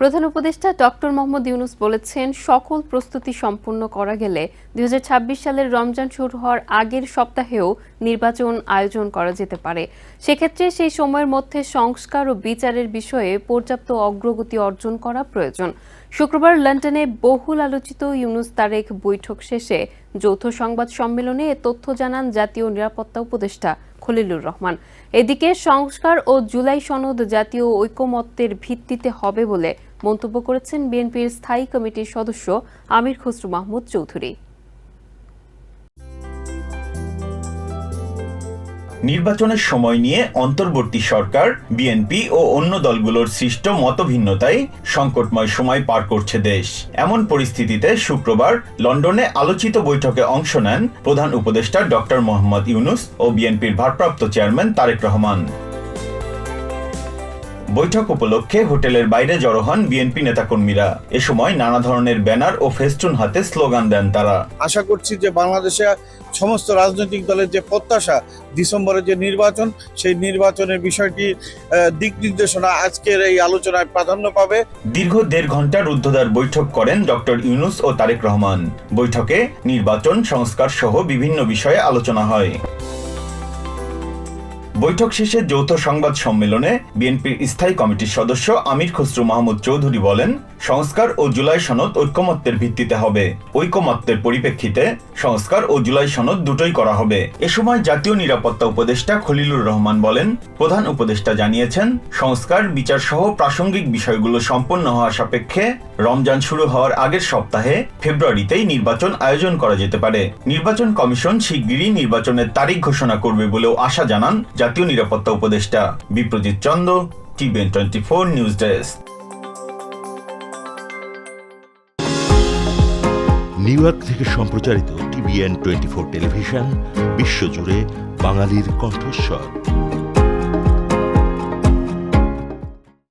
প্রধান উপদেষ্টা ডক্টর মোহাম্মদ ইউনুস বলেছেন, সকল প্রস্তুতি সম্পূর্ণ করা গেলে দুই হাজার ছাব্বিশ সালের রমজান শুরু হওয়ার আগের সপ্তাহেও নির্বাচন আয়োজন করা যেতে পারে। সেক্ষেত্রে সেই সময়ের মধ্যে সংস্কার ও বিচারের বিষয়ে পর্যাপ্ত অগ্রগতি অর্জন করা প্রয়োজন। শুক্রবার লন্ডনে বহুল আলোচিত ইউনুস তারেক বৈঠক শেষে যৌথ সংবাদ সম্মেলনে এ তথ্য জানান জাতীয় নিরাপত্তা উপদেষ্টা খলিলুর রহমান। এদিকে সংস্কার ও জুলাই সনদ জাতীয় ঐকমত্যের ভিত্তিতে হবে বলে মন্তব্য করেছেন বিএনপির স্থায়ী কমিটির সদস্য আমির খসরু মাহমুদ চৌধুরী। নির্বাচনের সময় নিয়ে অন্তর্বর্তী সরকার বিএনপি ও অন্য দলগুলোর সৃষ্ট মতভিন্নতায় সংকটময় সময় পার করছে দেশ। এমন পরিস্থিতিতে শুক্রবার লন্ডনে আলোচিত বৈঠকে অংশ নেন প্রধান উপদেষ্টা ডক্টর মোহাম্মদ ইউনুস ও বিএনপির ভারপ্রাপ্ত চেয়ারম্যান তারেক রহমান। বৈঠক উপলক্ষে হোটেলের বাইরে জড়ো হন বিএনপি নেতাকর্মীরা। এ সময় নানা ধরনের ব্যানার ও ফেস্টুন হাতে স্লোগান দেন তারা। আশা করছি যে বাংলাদেশে সমস্ত রাজনৈতিক দলের যে প্রত্যাশা ডিসেম্বরে যে নির্বাচন সেই নির্বাচনের বিষয়টি দিক নির্দেশনা আজকের এই আলোচনায় প্রাধান্য পাবে। দীর্ঘ দেড় ঘণ্টার রুদ্ধদ্বার বৈঠক করেন ডক্টর ইউনুস ও তারেক রহমান। বৈঠকে নির্বাচন সংস্কার সহ বিভিন্ন বিষয়ে আলোচনা হয়। বৈঠক শেষে যৌথ সংবাদ সম্মেলনে বিএনপির স্থায়ী কমিটির সদস্য আমির খসরু মাহমুদ চৌধুরী বলেন, সংস্কার ও জুলাই সনদ ঐক্যমত্যের ভিত্তিতে হবে। ঐকমত্যের পরিপ্রেক্ষিতে সংস্কার ও জুলাই সনদ দুটোই করা হবে। এ সময় জাতীয় নিরাপত্তা উপদেষ্টা খলিলুর রহমান বলেন, প্রধান উপদেষ্টা জানিয়েছেন, সংস্কার, বিচার সহ প্রাসঙ্গিক বিষয়গুলো সম্পন্ন হওয়া সাপেক্ষে রমজান শুরু হওয়ার আগের সপ্তাহে ফেব্রুয়ারিতেই নির্বাচন আয়োজন করা যেতে পারে। নির্বাচন কমিশন শিগগিরই নির্বাচনের তারিখ ঘোষণা করবে বলেও আশা জানান জাতীয় নিরাপত্তা উপদেষ্টা Biprajit Chanda TVN twenty four news desk. New York থেকে সম্প্রচারিত টিভিএন টোয়েন্টি ফোর টেলিভিশন, বিশ্বজুড়ে বাঙালির কণ্ঠস্বর।